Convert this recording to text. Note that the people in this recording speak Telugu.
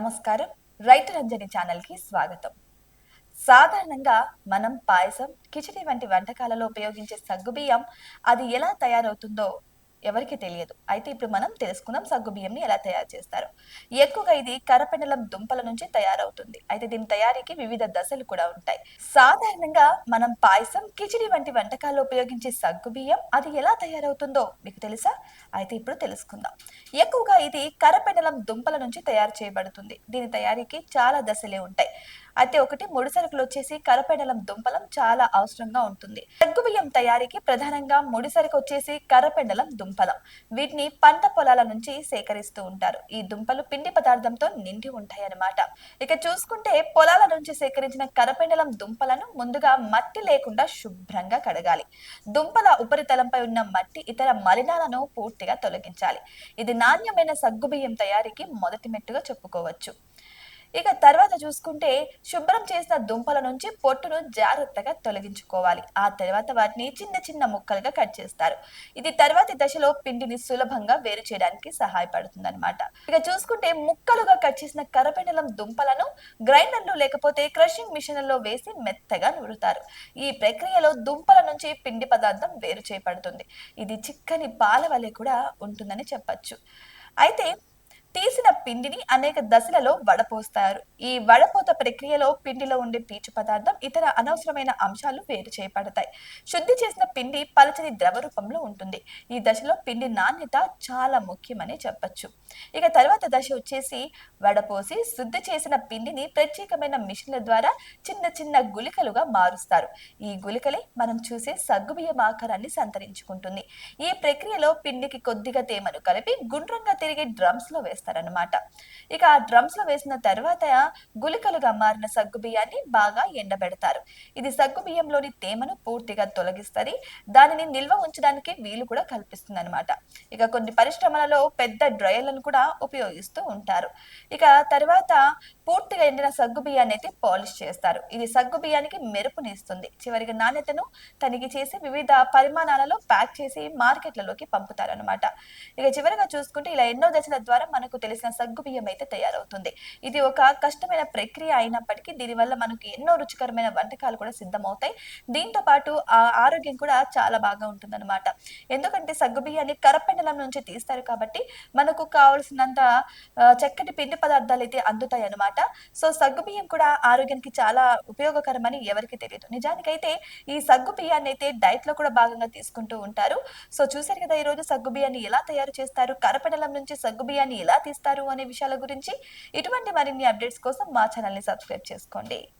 నమస్కారం. రైతు రంజని ఛానల్కి స్వాగతం. సాధారణంగా మనం పాయసం కిచిడి వంటి వంటకాలలో ఉపయోగించే సగ్గుబియ్యం అది ఎలా తయారవుతుందో ఎవరికి తెలియదు. అయితే ఇప్పుడు మనం తెలుసుకుందాం సగ్గు బియ్యంని ఎలా తయారు చేస్తారు. ఎక్కువగా ఇది కరపెండలం దుంపల నుంచి తయారవుతుంది. అయితే దీని తయారీకి వివిధ దశలు కూడా ఉంటాయి. సాధారణంగా మనం పాయసం కిచిడి వంటి వంటకాల్లో ఉపయోగించే సగ్గు బియ్యం అది ఎలా తయారవుతుందో మీకు తెలుసా? అయితే ఇప్పుడు తెలుసుకుందాం. ఎక్కువగా ఇది కరపెండలం దుంపల నుంచి తయారు చేయబడుతుంది. దీని తయారీకి చాలా దశలే ఉంటాయి. అయితే ఒకటి ముడి సరుకులు వచ్చేసి కరపెండలం దుంపలం చాలా అవసరంగా ఉంటుంది. సగ్గు బియ్యం తయారీకి ప్రధానంగా ముడి సరుకు వచ్చేసి కరపెండలం దుంపలం. వీటిని పంట పొలాల నుంచి సేకరిస్తూ ఉంటారు. ఈ దుంపలు పిండి పదార్థంతో నిండి ఉంటాయి అన్నమాట ఇక చూసుకుంటే పొలాల నుంచి సేకరించిన కరపెండలం దుంపలను ముందుగా మట్టి లేకుండా శుభ్రంగా కడగాలి. దుంపల ఉపరితలంపై ఉన్న మట్టి ఇతర మలినాలను పూర్తిగా తొలగించాలి. ఇది నాణ్యమైన సగ్గుబియ్యం తయారీకి మొదటి మెట్టుగా చెప్పుకోవచ్చు. ఇక తర్వాత చూసుకుంటే శుభ్రం చేసిన దుంపల నుంచి పొట్టును జాగ్రత్తగా తొలగించుకోవాలి. ఆ తర్వాత వాటిని చిన్న చిన్న ముక్కలుగా కట్ చేస్తారు. ఇది తర్వాతి దశలో పిండిని సులభంగా వేరు చేయడానికి సహాయపడుతుంది అనమాట ఇక చూసుకుంటే ముక్కలుగా కట్ చేసిన కరపెండలం దుంపలను గ్రైండర్లు లేకపోతే క్రషింగ్ మిషన్లలో వేసి మెత్తగా నూరుతారు. ఈ ప్రక్రియలో దుంపల నుంచి పిండి పదార్థం వేరు చేయబడుతుంది. ఇది చిక్కని పాల వలె కూడా ఉంటుందని చెప్పచ్చు. అయితే తీసిన పిండిని అనేక దశలలో వడపోస్తారు. ఈ వడపోత ప్రక్రియలో పిండిలో ఉండే పీచు పదార్థం ఇతర అనవసరమైన అంశాలు వేరు చేయబడతాయి శుద్ధి చేసిన పిండి పలచని ద్రవ రూపంలో ఉంటుంది. ఈ దశలో పిండి నాణ్యత చాలా ముఖ్యమని చెప్పచ్చు. ఇక తర్వాత దశ వచ్చేసి వడపోసి శుద్ధి చేసిన పిండిని ప్రత్యేకమైన మిషన్ల ద్వారా చిన్న చిన్న గుళికలుగా మారుస్తారు. ఈ గుళికలే మనం చూసే సగ్గుబియ్యం ఆకారాన్ని సంతరించుకుంటుంది. ఈ ప్రక్రియలో పిండికి కొద్దిగా తేమను కలిపి గుండ్రంగా తిరిగే డ్రమ్స్లో వేస్తారు. వేస్తారనమాట ఇక ఆ డ్రమ్స్లో వేసిన తర్వాత గుళికలుగా మారిన సగ్గు బియ్యాన్ని బాగా ఎండబెడతారు. ఇది సగ్గు బియ్యంలోని తేమను పూర్తిగా తొలగిస్తుంది. దానిని నిల్వ ఉంచడానికి వీలు కూడా కల్పిస్తుంది అనమాట ఇక కొన్ని పరిశ్రమలలో పెద్ద డ్రయర్లను కూడా ఉపయోగిస్తూ ఉంటారు. ఇక తర్వాత పూర్తిగా ఎండిన సగ్గు బియ్యాన్ని అయితే పాలిష్ చేస్తారు. ఇది సగ్గు బియ్యానికి మెరుపునిస్తుంది. చివరికి నాణ్యతను తనిఖీ చేసి వివిధ పరిమాణాలలో ప్యాక్ చేసి మార్కెట్లలోకి పంపుతారు అనమాట ఇక చివరిగా చూసుకుంటే ఇలా ఎన్నో దశల ద్వారా మనకు మనకు తెలిసిన సగ్గు బియ్యం అయితే తయారవుతుంది. ఇది ఒక కష్టమైన ప్రక్రియ అయినప్పటికీ దీనివల్ల మనకు ఎన్నో రుచికరమైన వంటకాలు కూడా సిద్ధమవుతాయి. దీంతో పాటు ఆ ఆరోగ్యం కూడా చాలా బాగా ఉంటుందన్నమాట. ఎందుకంటే సగ్గుబియ్యాన్ని కరపెండలం నుంచి తీస్తారు కాబట్టి మనకు కావలసినంత చక్కటి పిండి పదార్థాలు అయితే అందుతాయి అనమాట సో సగ్గు బియ్యం కూడా ఆరోగ్యానికి చాలా ఉపయోగకరమని ఎవరికి తెలియదు. నిజానికైతే ఈ సగ్గుబియ్యాన్ని అయితే డైట్లో కూడా భాగంగా తీసుకుంటూ ఉంటారు. సో చూసారు కదా ఈ రోజు ఎలా తయారు చేస్తారు? కరపెండలం నుంచి సగ్గుబియ్యాన్ని ఎలా తీస్తారు అనే విషయాల గురించి ఇటువంటి మరిన్ని అప్డేట్స్ కోసం మా ఛానల్ని సబ్స్క్రైబ్ చేసుకోండి.